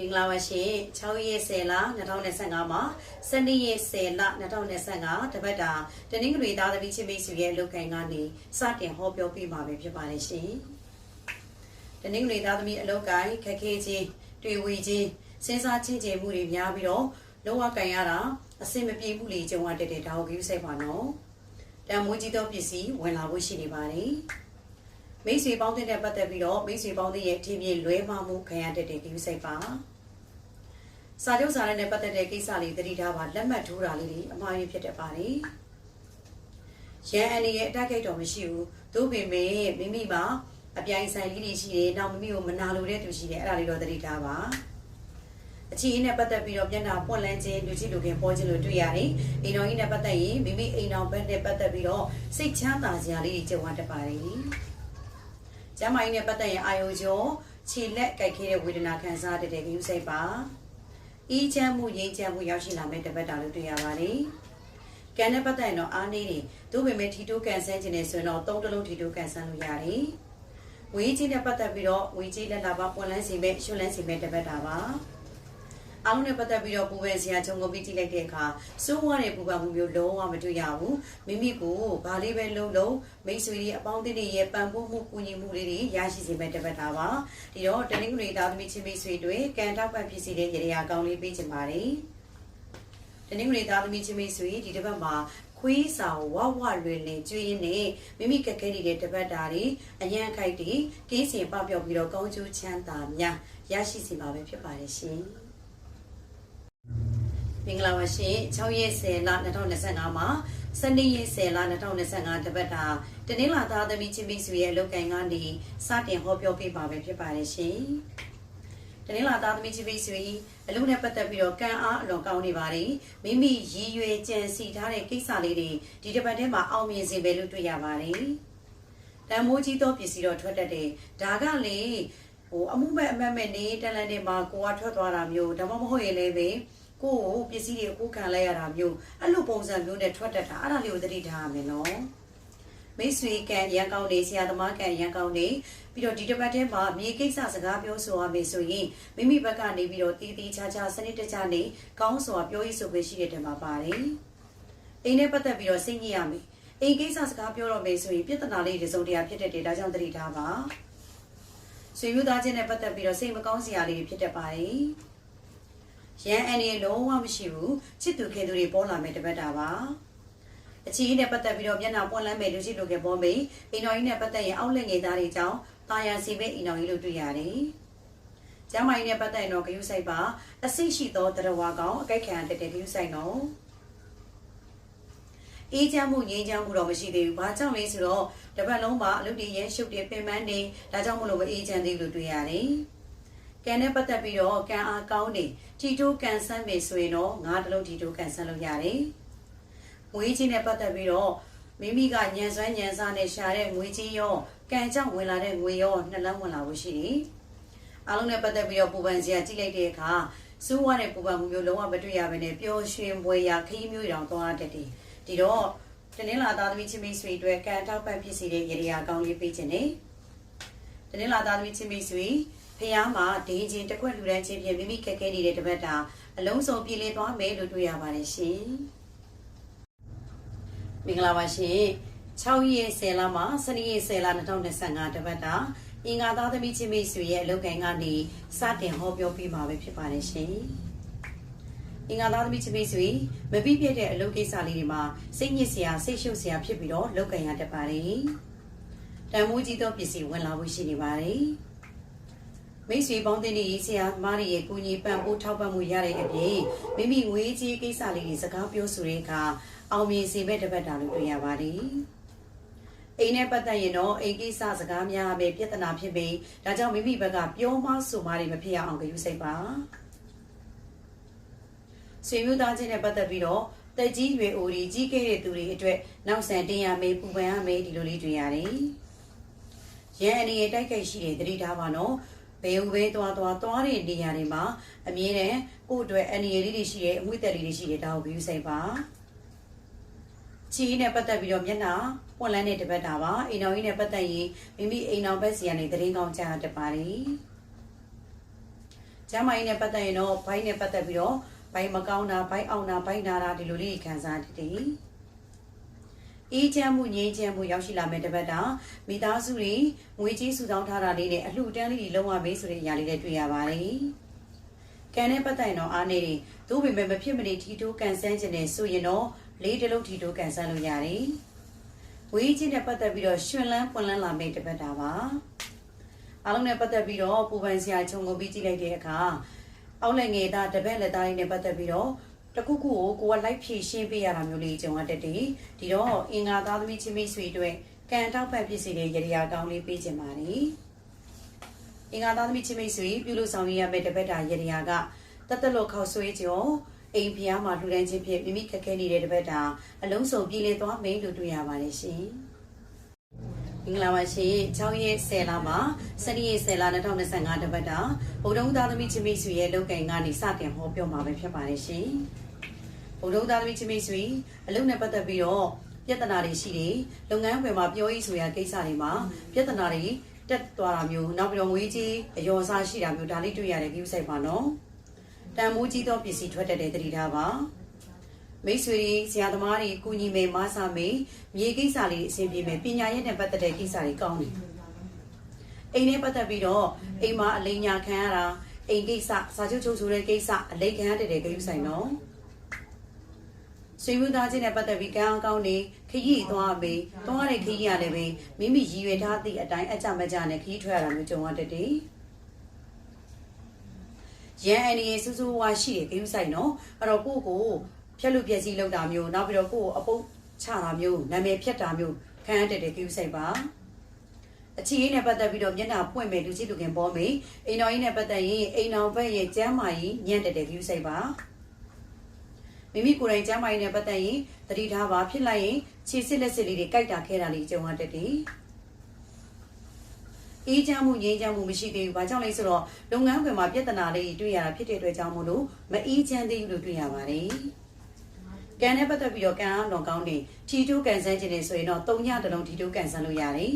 မင်္ဂလာပါရှင်6ရက်10လ2025မှာ12ရက်10လ2025တပတ်တာတနင်္ဂနွေသားသမီးချင်းမိတ်ဆွေရဲ့လုပ်ကိုင်ကနေစတင်ဟောပြောပြမှာပဲဖြစ်ပါတယ်ရှင်တနင်္ဂနွေသားသမီးအလုပ်ကိုင်ခက်ခဲခြင်းတွေ့ဝေခြင်းစဉ်းစားချင်းချေမှုတွေများပြီးတော့လောကကံရတာအစင်မပြေမှုတွေကြုံရတဲ့တဲ့ဒါကိုကြည့်စိုက်ပါနော်တန်မိုးကြီးသောပစ္စည်းဝင်လာဖို့ရှိနေပါတယ် မိတ်ဆွေပေါင်းတဲ့ပတ်သက်ပြီးတော့မိတ်ဆွေပေါင်းတဲ့ရဲ့အထင်ပြေလွဲမှားမှုခံရတဲ့တဲ့ဒီစိတ်ပါစာချုပ်စာနဲ့ပတ်သက်တဲ့ကိစ္စလေးသတိထားပါလက်မှတ်ထိုးတာလေးတွေအမှားရဖြစ်တတ်ပါတယ်ရန်အနေရဲ့အတက်ကိတ်တော်မရှိဘူးသို့ပေမဲ့မိမိမှာအပြိုင်ဆိုင်လေးတွေရှိတယ်နောက်မိမိကိုမနာလိုတဲ့သူရှိတယ်အဲ့ဒါလေးတော့သတိထားပါအချီအင်းနဲ့ပတ်သက်ပြီးတော့မျက်နှာပွင့်လန်းခြင်းလူကြည့်လူခင်ပေါ်ခြင်းလို့တွေ့ရတယ်။အိမ်တော်ကြီးနဲ့ပတ်သက်ရင်မိမိအိမ်တော်ဘက်နဲ့ပတ်သက်ပြီးတော့စိတ်ချမ်းသာစရာလေးတွေကြုံရတတ်ပါတယ်။ ကျမ်းမာရေးနဲ့ပတ်သက်ရင်အာယုကျော်ခြေလက်ကြိုက်ခဲတဲ့ဝေဒနာခံစားတတ်တဲ့ဂရုစိတ်ပါ။အေးချမ်းမှုငြိမ်းချမ်းမှုရောက်ရှိလာမဲ့တပတ်တာလို့တွေ့ရပါတယ်။ကံနဲ့ပတ်သက်ရင်တော့အားနေတယ်။သို့ပေမဲ့ထီတိုးကန်ဆန်းခြင်းနဲ့ဆိုရင်တော့သုံးတလုံးထီတိုးကန်ဆန်းလို့ရတယ်။ဝေးကြီးနဲ့ပတ်သက်ပြီးတော့ဝေးကြီးလက်လာပါပွန်လန်းစီမဲ့ရွှွလန်းစီမဲ့တပတ်တာပါ။ အားလုံးနဲ့ပတ်သက်ပြီးတော့ပူပန်စရာခြုံငုံပြီးကြည့်လိုက်တဲ့အခါစိုးဝါတဲ့ပူပန်မှုမျိုးလုံးဝမတွေ့ရဘူးမိမိကိုဘာလေးပဲလုံးလုံးမိတ်ဆွေတွေအပေါင်းအသင်းတွေရဲ့ပံ့ပိုးမှုကူညီမှုလေးတွေရရှိစေမဲ့တပတ်တာပါဒီတော့တနင်္ဂနွေသားသမီးချင်းမိတ်ဆွေတွေကံတောက်ပံ့ဖြစ်စေတဲ့ရေရာကောင်းလေးပေးချင်ပါတယ်တနင်္ဂနွေသားသမီးချင်းမိတ်ဆွေဒီတစ်ပတ်မှာခွေးစာဝဝလွယ်လင်ကျွေးရင်းနဲ့မိမိကက်ခဲနေတဲ့တပတ်တာတွေအရန်ခိုက်တွေကင်းစင်ပပျောက်ပြီးတော့ကောင်းကျိုးချမ်းသာများရရှိစေမှာပဲဖြစ်ပါတယ်ရှင် မင်္ဂလာပါရှင်6ရက်10လ2025မှာ12ရက်10လ2025တပတ်တာတနင်္လာသားသမီးချင်းမိတ်ဆွေရဲ့အလုပ်ကိုင်ကနေစတင်ဟောပြောပေးပါပဲဖြစ်ပါတယ်ရှင်တနင်္လာသားသမီးချင်းမိတ်ဆွေအလုပ်နဲ့ပတ်သက်ပြီးတော့ကံအားအလွန်ကောင်းနေပါတယ်မိမိရည်ရွယ်ကြံစီထားတဲ့ကိစ္စလေးတွေဒီတစ်ပတ်ထဲမှာအောင်မြင်စေပဲလို့တွေ့ရပါတယ်တန်မိုးကြီးသောပစ္စည်းတော့ထွက်တတ်တယ်ဒါကလေဟိုအမှုမဲ့အမတ်မဲ့နေတလန်တွေမှာကိုကထွက်သွားတာမျိုးဒါမှမဟုတ်ရင်လည်းပဲ ကိုယ့်ကိုပစ္စည်းတွေကိုခံလိုက်ရတာမျိုးအဲ့လိုပုံစံမျိုးနဲ့ထွက်တတ်တာအဲ့ဒါလေးကိုသတိထားရမယ်နော်မိတ်ဆွေကံရန်ကောင်းနေဆရာသမားကံရန်ကောင်းနေပြီးတော့ဒီတစ်ပတ်ထဲမှာမြေကိစ္စစကားပြောဆိုရမယ်ဆိုရင်မိမိဘက်ကနေပြီးတော့တီးတီးခြားခြားစနစ်တကျနေကောင်းစွာပြောရေးဆိုခွင့်ရှိတဲ့တဲမှာပါတယ်အိမ်နဲ့ပတ်သက်ပြီးတော့စိတ်ညစ်ရမယ်အိမ်ကိစ္စစကားပြောတော့မယ်ဆိုရင်ပြဿနာလေးတွေစုံတရားဖြစ်တဲ့တေဒါကြောင့်သတိထားပါဆွေမျိုးသားချင်းနဲ့ပတ်သက်ပြီးတော့စိတ်မကောင်းစရာလေးတွေဖြစ်တတ်ပါတယ် ရန်အနေလုံးဝမရှိဘူးချစ်သူခင်သူတွေပေါ်လာမယ်တပတ်တာပါအချီနဲ့ပတ်သက်ပြီးတော့မျက်နှာပွင့်လန်းမယ်လူရှိလူခင်ပေါ်မယ်အိမ်တော်ကြီးနဲ့ပတ်သက်ရင်အောက်လက်ငယ်သားတွေကြောင့်တာယာစီပဲအိမ်တော်ကြီးလို့တွေ့ရတယ်ကျမ်းမာရေးနဲ့ပတ်သက်ရင်တော့ဂယုဆိုင်ပါအစိတ်ရှိသောတရဝါကောင်အကြိုက်ခံရတဲ့ဂယုဆိုင်တော့အေးချမ်းမှုငြိမ်းချမ်းမှုတော့မရှိသေးဘူး။ဘာကြောင့်လဲဆိုတော့တပတ်လုံးမှာအလုပ်တွေရဲရှုပ်တွေပင်ပန်းနေဒါကြောင့်မလို့မအေးချမ်းသေးလို့တွေ့ရတယ်။ ကံနဲ့ပတ်သက်ပြီးတော့ကံအားကောင်းနေထီတိုးကန်ဆန်းပြီဆိုရင်တော့ငါးတလုံးထီတိုးကန်ဆန်းလို့ရတယ်။ငွေကြီးနဲ့ပတ်သက်ပြီးတော့မိမိကညံစွမ်းညံစားနဲ့ရှာတဲ့ငွေကြီးရောကံကြောင့်ဝင်လာတဲ့ငွေရောနှလုံးဝင်လာဖို့ရှိတယ်။အားလုံးနဲ့ပတ်သက်ပြီးတော့ပူပန်စရာကြည့်လိုက်တဲ့အခါစူးဝါတဲ့ပူပန်မှုမျိုးလုံးဝမတွေ့ရဘဲနဲ့ပျော်ရွှင်ပွဲရာခရီးမျိုးတောင်သွားတတ်တယ်။ဒီတော့တနင်္လာသားသမီးချင်းမိတ်ဆွေအတွက်ကံထောက်ပံ့ဖြစ်စေတဲ့ရေရာကောင်းလေးပေးခြင်းနဲ့တနင်္လာသားသမီးချင်းမိတ်ဆွေ ဖះမှာဒင်းချင်းတစ်ခွက်လူတန်းချင်းပြင်မိမိခက်ခဲနေတဲ့တပတ်တာအလုံးစုံပြည်လည်သွားမယ်လို့တွေ့ရပါတယ်ရှင်မင်္ဂလာပါရှင်6ရက်10လမှာ12ရက်10လ2025တပတ်တာအင်္ဂါသားသမီးချင်းမိတ်ဆွေရဲ့အလုပ်ကိုင်ကနေစတင်ဟောပြောပြမှာပဲဖြစ်ပါတယ်ရှင်အင်္ဂါသားသမီးချင်းမိတ်ဆွေမပြည့်ပြည့်တဲ့အလုပ်ကိစ္စလေးတွေမှာစိတ်ညစ်စရာစိတ်ရှုပ်စရာဖြစ်ပြီးတော့လုပ်ကင်ရတတ်ပါတယ်တန်မိုးကြီးသောပစ္စည်းဝင်လာဖို့ရှိနေပါတယ် မိတ်ဆွေပေါင်းတင်နေဆရာမားတွေရဲ့ကိုကြီးပံ့ပိုးထောက်ပံ့မှုရတဲ့အပြင်မိမိငွေကြေးကိစ္စလေးတွေစကားပြောဆိုတဲ့အခါအောင်မြင်စေမဲ့တပတ်တာလို့တွေ့ရပါတယ်။အိမ်နဲ့ပတ်သက်ရင်တော့အိမ်ကိစ္စစကားများပဲပြဿနာဖြစ်ပြီးဒါကြောင့်မိမိဘက်ကပြောမဆိုမတွေမဖြစ်အောင်ဂရုစိုက်ပါ။ဆွေမျိုးသားချင်းနဲ့ပတ်သက်ပြီးတော့တက်ကြီးတွေအိုဒီကြီးခဲ့တဲ့သူတွေအတွက်နောက်ဆန်တင်ရမေးပူပန်ရမေးဒီလိုလေးတွေ့ရတယ်။ရန်အနေနဲ့တိုက်ခိုက်ရှိတဲ့သတိထားပါနော်။ ဘယ်ဟူပဲသွားသွားသွားတဲ့နေရာတွေမှာအမြဲတမ်းကိုယ့်အတွက်အနေရလေးတွေရှိတယ်အမွှေးသက်လေးတွေရှိတယ်ဒါကို view ဆိုင်ပါချီနဲ့ပတ်သက်ပြီးတော့မျက်နှာပွန်လန်းတဲ့တပတ်တာပါအိမ်တော်ကြီးနဲ့ပတ်သက်ရင်မိမိအိမ်တော်ဘက်စီကနေသတင်းကောင်းကြားတတ်ပါတယ်ကျမ်းမာရေးနဲ့ပတ်သက်ရင်တော့ဘိုင်းနဲ့ပတ်သက်ပြီးတော့ဘိုင်းမကောင်းတာဘိုင်းအောင်တာဘိုင်းနာတာဒီလိုလေးခံစားတည်တည် အေးချမ်းမှုငြိမ်းချမ်းမှုရောက်ရှိလာမဲ့တပတ်တာမိသားစုတွေငွေကြေးစုဆောင်းထားတာလေးနဲ့အလှူတန်းလေးတွေလုံးဝမေးဆိုတဲ့အရာလေးတွေတွေ့ရပါတယ်။ကံနဲ့ပတ်သက်ရင်တော့အားနေတယ်။သို့ပေမဲ့မဖြစ်မနေထီတိုးကန်ဆန်းခြင်းနဲ့ဆိုရင်တော့လေးတလုံးထီတိုးကန်ဆန်းလို့ရတယ်။ဝေးချင်းနဲ့ပတ်သက်ပြီးတော့ရှင်လန်းပွန်လန်းလာမဲ့တပတ်တာပါ။အားလုံးနဲ့ပတ်သက်ပြီးတော့ပူပန်စရာခြုံငုံပြီးကြည့်လိုက်တဲ့အခါအောက်လက်ငယ်သားတပတ်လက်သားလေးနဲ့ပတ်သက်ပြီးတော့ တခုခုကိုကိုကလိုက်ဖြည့်ရှင်းပေးရတာမျိုးလေးကြုံရတတ်တယ်ဒီတော့အင်္ဂါသားသမီးချင်းမိတ်ဆွေတို့ကံတောက်ဖက်ဖြစ်စေတဲ့ရရာကောင်းလေးပေးခြင်းပါတယ်အင်္ဂါသားသမီးချင်းမိတ်ဆွေပြုလို့ဆောင်ရမယ့်တပတ်တာရရာကတသက်လို့ခောက်ဆွေးကြောအိမ်ဖျားမှာလှူဒန်းခြင်းဖြင့်မိမိခက်ခဲနေတဲ့တပတ်တာအလုံးစုံပြည်လည်သွားမယ်လို့တွေ့ရပါတယ်ရှင်မ င်္ဂလာပါရှင်6ရက်10လမှာ7ရက်10လ2025တပတ်တာဗုဒ္ဓဦးသားသမီးချင်းမိတ်ဆွေရဲ့လုပ်ကင်ကနေစတင်ဟောပြောမှာပဲဖြစ်ပါတယ်ရှင်ဗုဒ္ဓဦးသားသမီးချင်းမိတ်ဆွေအလုပ်နဲ့ပတ်သက်ပြီးတော့ပြဿနာတွေရှိတယ်လုပ်ငန်းခွင်မှာပြောရေးဆိုရာကိစ္စတွေမှာပြဿနာတွေတက်သွားတာမျိုးနောက်ပြီးတော့ငွေကြီးအယောအစားရှိတာမျိုးဒါလေးတွေ့ရတယ် view site ပါနော်တန်မိုးကြီးသောပစ္စည်းထွက်တတ်တဲ့တတိထားပါ မိတ်ဆွေတွေဆရာသမားတွေကုညီမေမဆာမေမြေကိစ္စလေးအဆင်ပြေမယ်ပညာရေးနဲ့ပတ်သက်တဲ့ကိစ္စတွေကောင်းတယ်အိမ်နဲ့ပတ်သက်ပြီးတော့အိမ်မှာအလိညာခံရတာအိမ်ကိစ္စစာချုပ်ချုပ်ဆိုတဲ့ကိစ္စအလိခံရတဲ့ကိစ္စဆိုင်နော်ဆွေမျိုးသားချင်းနဲ့ပတ်သက်ပြီးကံအကောင်းနေခရီးသွားမေးသွားတဲ့ခရီးရလည်းပဲမိမိရည်ရွယ်ထားသည့်အတိုင်းအကြမကြနဲ့ခရီးထွက်ရတာမျိုးကြုံရတတ်တယ်ရန်အန်ဒီစူးစူးဝါရှိတယ်ဂရုစိုက်နော်အဲ့တော့ကိုယ့်ကို ဖြက်လို့ပြက်စီးလောက်တာမျိုးနောက်ပြီးတော့ကိုယ့်ကိုအပုတ်ချတာမျိုးနာမည်ဖြတ်တာမျိုးခံရတဲ့ဂရုစိုက်ပါအချီရေးနဲ့ပတ်သက်ပြီးတော့မျက်နှာပွင့်မယ်လူချင်းလူခင်ပေါ်မယ်အိမ်တော်ကြီးနဲ့ပတ်သက်ရင်အိမ်တော်ဘက်ရဲ့ကျမ်းမာရေးညံ့တဲ့ဂရုစိုက်ပါမိမိကိုယ်တိုင်ကျမ်းမာရေးနဲ့ပတ်သက်ရင်တတိထားပါဖြစ်လိုက်ရင်ခြေစစ်လက်စစ်လေးတွေကြိုက်တာခဲတာလေးကြုံရတတ်တယ်အေးချမ်းမှုငြိမ်းချမ်းမှုမရှိသေးဘူး။ဘာကြောင့်လဲဆိုတော့လုပ်ငန်းခွင်မှာပြဿနာလေးတွေ့ရတာဖြစ်တဲ့အတွက်ကြောင့်မို့လို့မအေးချမ်းသေးဘူးလို့တွေ့ရပါတယ်။ ကံနဲ့ပတ်သက်ပြီးတော့ကံအားတော်ကောင်းနေထီတိုးကန်ဆန်းခြင်းနေဆိုရင်တော့၃ညတလုံးထီတိုးကန်ဆန်းလို့ရတယ်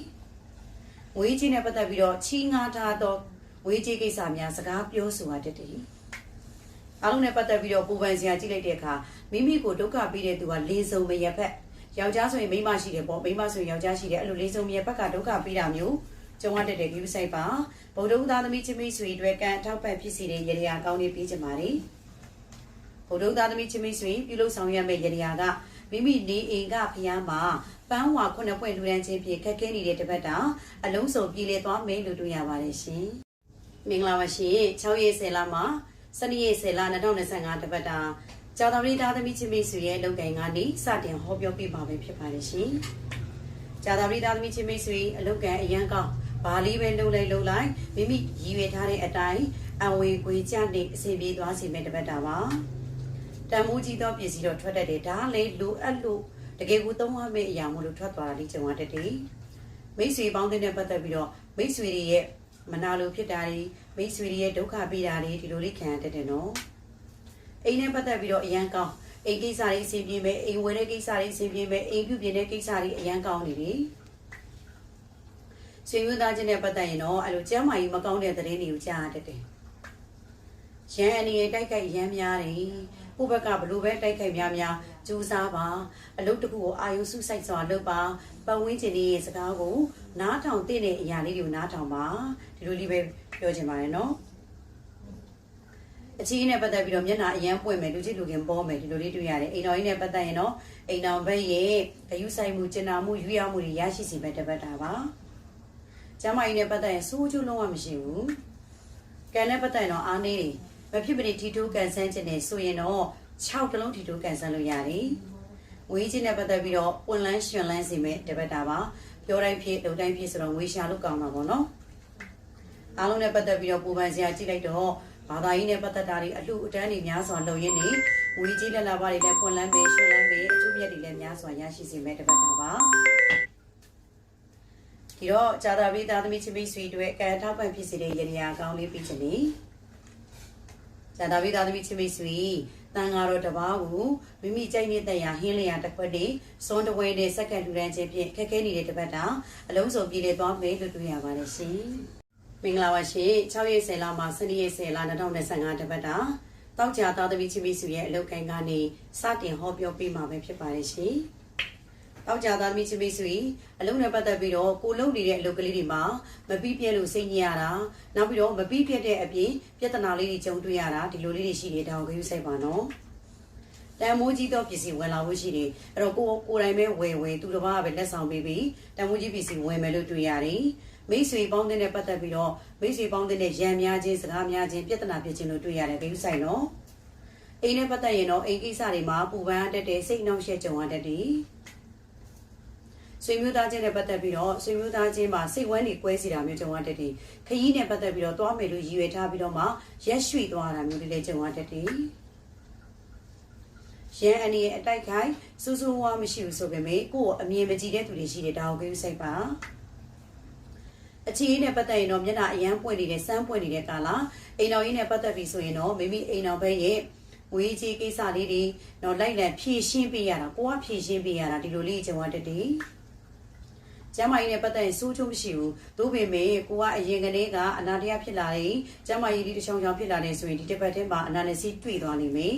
။ငွေကြီးနဲ့ပတ်သက်ပြီးတော့ချီးငါးထားတော့ငွေကြီးကိစ္စများစကားပြောဆိုရတတ်တယ်။အားလုံးနဲ့ပတ်သက်ပြီးတော့ပူပန်စရာကြည့်လိုက်တဲ့အခါမိမိကိုဒုက္ခပေးတဲ့သူကလေးစုံမရဖက်ယောက်ျားဆိုရင်မိန်းမရှိတယ်ပေါ့မိန်းမဆိုရင်ယောက်ျားရှိတယ်အဲ့လိုလေးစုံမရဖက်ကဒုက္ခပေးတာမျိုးကျုံရတဲ့တဲ့ view site ပါဗုဒ္ဓဦးသားသမီးချင်းမိတ်ဆွေတွေကံအထောက်ပံ့ဖြစ်စီတဲ့ရေရာကောင်းလေးပေးချင်ပါတယ် ဗုဒ္ဓဦးသားသမီးချင်းမိတ်ဆွေပြုလုပ်ဆောင်ရမယ့်ရေရာကမိမိနေအိမ်ကဖျားမှာပန်းဝါခုနှစ်ပွင့်လူဒန်းချင်းဖြင့်ခက်ခဲနေတဲ့တပတ်တာအလုံးစုံပြည်လေသွားမယ်လို့တွေ့ရပါတယ်ရှင်မင်္ဂလာပါရှင်6ရက်10လမှာ12ရက်10လ2025တပတ်တာကျောင်းတော်ရီသားသမီးချင်းမိတ်ဆွေရဲ့လုပ်ကိုင်ကနေစတင်ဟောပြောပြပါမယ်ဖြစ်ပါတယ်ရှင်။ကျောင်းတော်ရီသားသမီးချင်းမိတ်ဆွေအလုပ်ကန်အရန်ကောင်းဘာလေးပဲလှုပ်လိုက်လှုပ်လိုက်မိမိရည်ရွယ်ထားတဲ့အတိုင်းအဝေခွေကြနေအစီပြေးသွားစီမဲ့တပတ်တာပါ တန်မိုးကြီးသောပစ္စည်းတော့ထွက်တတ်တယ်ဒါလည်းလိုအပ်လို့တကယ်ကိုသုံးရမယ့်အရာမို့လို့ထွက်သွားတာလေးကြုံရတတ်တယ်မိတ်ဆွေပေါင်းတဲ့နဲ့ပတ်သက်ပြီးတော့မိတ်ဆွေတွေရဲ့မနာလိုဖြစ်တာတွေမိတ်ဆွေတွေရဲ့ဒုက္ခပေးတာတွေဒီလိုလေးခံရတတ်တယ်နော်အိမ်နဲ့ပတ်သက်ပြီးတော့အရန်ကောင်းအိမ်ကိစ္စတွေအဆင်ပြေမယ်အိမ်ဝယ်တဲ့ကိစ္စတွေအဆင်ပြေမယ်အိမ်ပြုပြင်တဲ့ကိစ္စတွေအရန်ကောင်းနေတယ်ဆွေမျိုးသားချင်းနဲ့ပတ်သက်ရင်တော့အဲ့လိုကျမ်းမာရေးမကောင်းတဲ့သတင်းတွေကိုကြားရတတ်တယ်။ရန်အနေနဲ့တိုက်ခိုက်ရမ်းများတယ်။ ကိုယ့်ဘက်ကဘလို့ပဲတိုက်ခိုက်များများကြိုးစားပါ။အလုပ်တစ်ခုကိုအာရုံစုစိုက်စွာလုပ်ပါ။ပတ်ဝန်းကျင်ရဲ့စကားကိုနားထောင်သိတဲ့အရာလေးတွေကိုနားထောင်ပါ။ဒီလိုလေးပဲပြောချင်ပါတယ်နော်။အချင်းနဲ့ပတ်သက်ပြီးတော့မျက်နှာအရန်ပွင့်မယ်လူချင်းလူခင်ပေါ်မယ်ဒီလိုလေးတွေ့ရတယ်အိမ်တော်ကြီးနဲ့ပတ်သက်ရင်တော့အိမ်တော်ဘက်ရဲ့ဂယုဆိုင်မှုကျင်နာမှုယူရမှုတွေရရှိစေမဲ့တပတ်တာပါကျမ်းမာရေးနဲ့ပတ်သက်ရင်စိုးကျိုးလုံးဝမရှိဘူးကံနဲ့ပတ်သက်ရင်တော့အားနေတယ် မဖြစ်မနေထီတိုးကန်ဆန်းခြင်းနဲ့ဆိုရင်တော့6တလုံးထီတိုးကန်ဆန်းလို့ရတယ်ငွေချင်းနဲ့ပတ်သက်ပြီးတော့ပွန်လန်းရှင်လန်းစီမဲ့တပတ်တာပါပြောတိုင်းဖြစ်လုံတိုင်းဖြစ်ဆိုတော့ငွေရှာလို့ကောင်းတာပေါ့နော်အားလုံးနဲ့ပတ်သက်ပြီးတော့ပူပန်စရာကြည့်လိုက်တော့ဘာသာရေးနဲ့ပတ်သက်တာတွေအလှအတန်းတွေများစွာလုပ်ရင်းနေငွေကြီးလက်လာပါတွေလည်းပွန်လန်းပေရှင်လန်းပေအကျိုးမြတ်တွေလည်းများစွာရရှိစေမဲ့တပတ်တာပါဒီတော့ဇာတာပိသားသမီးချင်းမိတ်ဆွေတို့ကံထောက်ပံ့ဖြစ်စေတဲ့ရည်ရအကောင်းလေးပြီးချင်နေ ဇာတာပိသားသမီးချင်းမိတ်ဆွေတန်ဃာတော်တပါးကိုမိမိကြိုက်နေတဲ့ရာဟင်းလျာတစ်ခွက်နေစွန်တဝဲနဲ့စက္ကန့်လူတန်းချင်းဖြင့်ခက်ခဲနေတဲ့တပတ်တာအလုံးစုံပြည်လေသွားမယ်လို့တွေ့ရပါတယ်ရှင်မင်္ဂလာပါရှင်6ရက်10လမှာ12ရက်10လ2025တပတ်တာတောက်ကြသားသမီးချင်းမိစုရဲ့အလုပ်ကိုင်းကနေစတင်ဟောပြောပေးမှာပဲဖြစ်ပါတယ်ရှင် တောက်ကြသားသမီးချင်းမိစုကြီးအလုပ်နဲ့ပတ်သက်ပြီးတော့ကိုလုပ်နေတဲ့အလုပ်ကလေးတွေမှာမပြီးပြဲလို့စိတ်ညစ်ရတာနောက်ပြီးတော့မပြီးပြဲတဲ့အပြင်ပြဿနာလေးတွေကြုံတွေ့ရတာဒီလိုလေးတွေရှိနေတောင်ကြည့်စိုက်ပါနော်တန်မိုးကြီးတော့ပစ္စည်းဝင်လာဖို့ရှိတယ်အဲ့တော့ကိုကိုယ်တိုင်ပဲဝယ်ဝယ်သူတစ်ပါးကပဲလက်ဆောင်ပေးပြီးတန်မိုးကြီးပစ္စည်းဝင်မယ်လို့တွေ့ရတယ်မိတ်ဆွေပေါင်းတဲ့နဲ့ပတ်သက်ပြီးတော့မိတ်ဆွေပေါင်းတဲ့နဲ့ရံများခြင်းစကားများခြင်းပြဿနာဖြစ်ခြင်းလို့တွေ့ရတယ်ဂိမ်းဆိုင်နော်အိမ်နဲ့ပတ်သက်ရင်တော့အိမ်ကိစ္စတွေမှာပူပန်တတ်တဲ့စိတ်နှောင့်ယှက်ကြုံရတတ်တယ် ဆွေမျိုးသားချင်းနဲ့ပတ်သက်ပြီးတော့ဆွေမျိုးသားချင်းမှာစိတ်ဝမ်းတွေကွဲစီတာမျိုးကြုံရတတ်တယ်ခရီးနဲ့ပတ်သက်ပြီးတော့သွားမယ်လို့ရည်ရွယ်ထားပြီးတော့မှရက်ရွှေ့သွားတာမျိုးတွေလည်းကြုံရတတ်တယ်ရန်အနေနဲ့အတိုက်ခိုင်းစူးစူးဝါးမရှိဘူးဆိုပေမဲ့ကိုယ့်ကိုအမြင်မကြည့်တဲ့သူတွေရှိတယ်ဒါကိုကြည့်စိတ်ပါအခြေအနေနဲ့ပတ်သက်ရင်တော့မျက်နှာအရန်ပွင့်နေတဲ့စမ်းပွင့်နေတဲ့ကာလအိမ်တော်ကြီးနဲ့ပတ်သက်ပြီးဆိုရင်တော့မိမိအိမ်တော်ဘက်ရဲ့ဝေးကြီးကိစ္စလေးတွေတော့လိုက်လံဖြည့်ရှင်းပေးရတာကိုကဖြည့်ရှင်းပေးရတာဒီလိုလေးကြုံရတတ်တယ် ကျမ်းမာရေးနဲ့ပတ်သက်ရင်စိုးချုံမရှိဘူး။သို့ပေမဲ့ကိုကအရင်ကလေးကအနာတရားဖြစ်လာတယ်။ကျမ်းမာရေးဒီတစ်ချောင်းချောင်းဖြစ်လာတယ်ဆိုရင်ဒီတစ်ပတ်ထဲမှာအနာနဲ့စီးတွေ့သွားနိုင်မယ်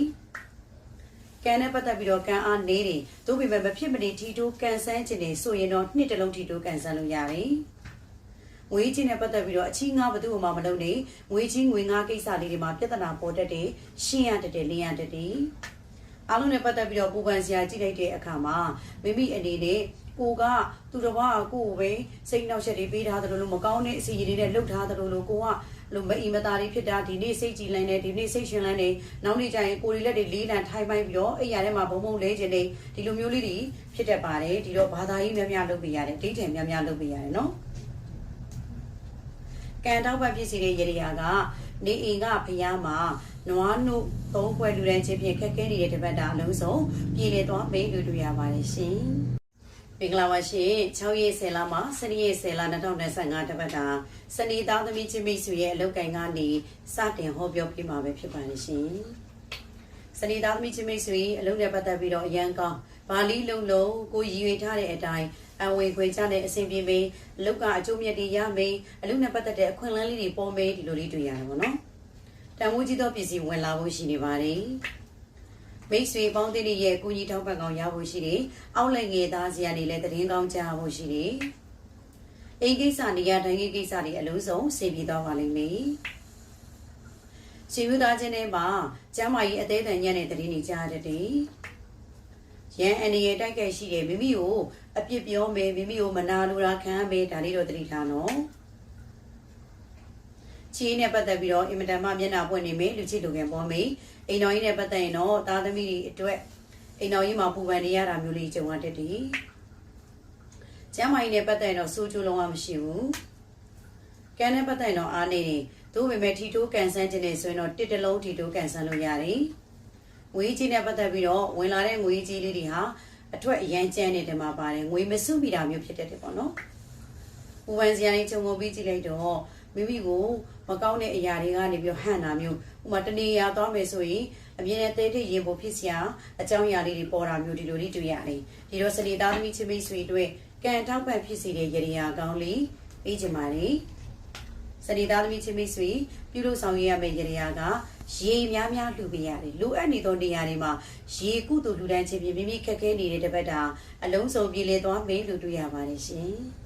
။ကံနဲ့ပတ်သက်ပြီးတော့ကံအားနေတယ်။သို့ပေမဲ့မဖြစ်မနေထီတိုးကန်ဆန်းခြင်းတွေဆိုရင်တော့နှစ်တလုံးထီတိုးကန်ဆန်းလို့ရတယ်။ငွေချင်းနဲ့ပတ်သက်ပြီးတော့အချင်းငါဘသူ့မှမလုပ်နေငွေချင်းငွေငါကိစ္စလေးတွေမှာပြဿနာပေါ်တတ်တယ်ရှင်းရတတ်တယ်လင်းရတတ်တယ်အားလုံးနဲ့ပတ်သက်ပြီးတော့ပူပန်စရာကြည့်လိုက်တဲ့အခါမှာမိမိအနေနဲ့ ကိုကသူတစ်ပါးကိုကိုပဲစိတ်နှောက်ယှက်တွေပေးထားသလိုလိုမကောင်းတဲ့အစီအစဉ်တွေနဲ့လှုပ်ထားသလိုလိုကိုကလိုမအီမသားတွေဖြစ်တာဒီနေ့စိတ်ကြည်လန်းနေဒီနေ့စိတ်ရှင်လန်းနေနောက်နေ့ကျရင်ကိုရီလက်တွေလေးလံထိုင်ပိုင်းပြီးတော့အိမ်ရထဲမှာဘုံဘုံလဲခြင်းတွေဒီလိုမျိုးလေးတွေဖြစ်တတ်ပါတယ်ဒီတော့ဘာသာရေးများများလုပ်ပေးရတယ်ဒိဋ္ဌိများများလုပ်ပေးရတယ်နော်ကံတောက်ပတ်ဖြစ်စီတဲ့ရေရာကနေအိမ်ကဖျားမှာနွားနုသုံးခွဲလူတန်းချင်းဖြင့်ခက်ခဲနေတဲ့တပတ်တာအလုံးစုံပြည်လေသွားမေးလူတွေ့ရပါတယ်ရှင် မင်္ဂလာပါရှင်6ရက်10လမှာစနေရက်10လ2025တပတ်တာစနေသားသမီးချင်းမိတ်ဆွေရဲ့အလုပ်ကိုင်ကနေစတင်ဟောပြောပြမှာပဲဖြစ်ပါတယ်ရှင်စနေသားသမီးချင်းမိတ်ဆွေအလုပ်နဲ့ပတ်သက်ပြီးတော့အရန်ကောင်းဘာလီလုံးလုံးကိုရည်ရွယ်ထားတဲ့အတိုင်းအဝင်ခွေချတဲ့အဆင်ပြေမေးအလုပ်ကအကျိုးမြတ်တွေရမေးအလုပ်နဲ့ပတ်သက်တဲ့အခွင့်အလမ်းလေးတွေပေါ်မေးဒီလိုလေးတွေ့ရတယ်ပေါ့နော်တန်ဖိုးကြီးသောပစ္စည်းဝင်လာဖို့ရှိနေပါတယ် မိတ်ဆွေပေါင်းတဲ့ရဲ့ကိုကြီးထောက်ပံ့ကောင်းရဖို့ရှိတယ်။အောက်လက်ငယ်သားစီကနေလည်းတရင်ကောင်းကြားဖို့ရှိတယ်။အိမ်ကိစ္စနေရာတိုင်းကိစ္စတွေအလုံးစုံဆင်ပြေသွားပါလိမ့်မယ်။ရှင်ယူသားချင်းထဲမှာကျမ်းမာရေးအသေးအံညံ့တဲ့တရင်တွေကြားတတ်တယ်။ရန်အနေရတိုက်ခဲ့ရှိတယ်မိမိကိုအပြစ်ပြောမယ်မိမိကိုမနာလိုတာခံမယ်ဒါလေးတော့တတိထားနော်။ချီးနဲ့ပတ်သက်ပြီးတော့အင်မတန်မှမျက်နှာပွင့်နေမယ်လူချစ်လူငယ်ပေါ်မေး အိမ်တော်ကြီးနဲ့ပတ်သက်ရင်တော့သားသမီးတွေအတွက်အိမ်တော်ကြီးမှာပူပန်နေရတာမျိုးလေးကြုံရတတ်တယ်။ကျမ်းမာရေးနဲ့ပတ်သက်ရင်တော့စိုးချိုးလုံးဝမရှိဘူး။ကံနဲ့ပတ်သက်ရင်တော့အားနေတယ်။သို့ပေမဲ့ထီတိုးကန်ဆန်းခြင်းနဲ့ဆိုရင်တော့တစ်တလုံးထီတိုးကန်ဆန်းလို့ရတယ်။ငွေကြီးနဲ့ပတ်သက်ပြီးတော့ဝင်လာတဲ့ငွေကြီးလေးတွေဟာအထွတ်အရန်ကျန်းနေတယ်မှာပါတယ်။ငွေမစုမိတာမျိုးဖြစ်တတ်တယ်ပေါ့နော်။ပူပန်စရာကြီးခြုံငုံပြီးကြည့်လိုက်တော့ မိမိကိုမကောင်းတဲ့အရာတွေကနေပြီးဟန့်တာမျိုးဥမာတနေရာသွားမယ်ဆိုရင်အမြင်နဲ့တဲထိရင်ဖို့ဖြစ်စရာအကြောင်းအရာလေးတွေပေါ်တာမျိုးဒီလိုလေးတွေ့ရတယ်ဒီတော့စနေသားသမီးချင်းမိတ်ဆွေတို့ကံထောက်ပံ့ဖြစ်စေတဲ့ရည်ရာကောင်းလေးပြီးကြပါလေစနေသားသမီးချင်းမိတ်ဆွေပြုလို့ဆောင်ရွက်ရမယ့်ရည်ရာကရေများများလှူပေးရတယ်လိုအပ်နေသောနေရာတွေမှာရေကုသိုလ်လှူဒန်းခြင်းဖြင့်မိမိခက်ခဲနေတဲ့တပတ်တာအလုံးစုံပြည်လေသွားမင်းလူတွေ့ရပါတယ်ရှင်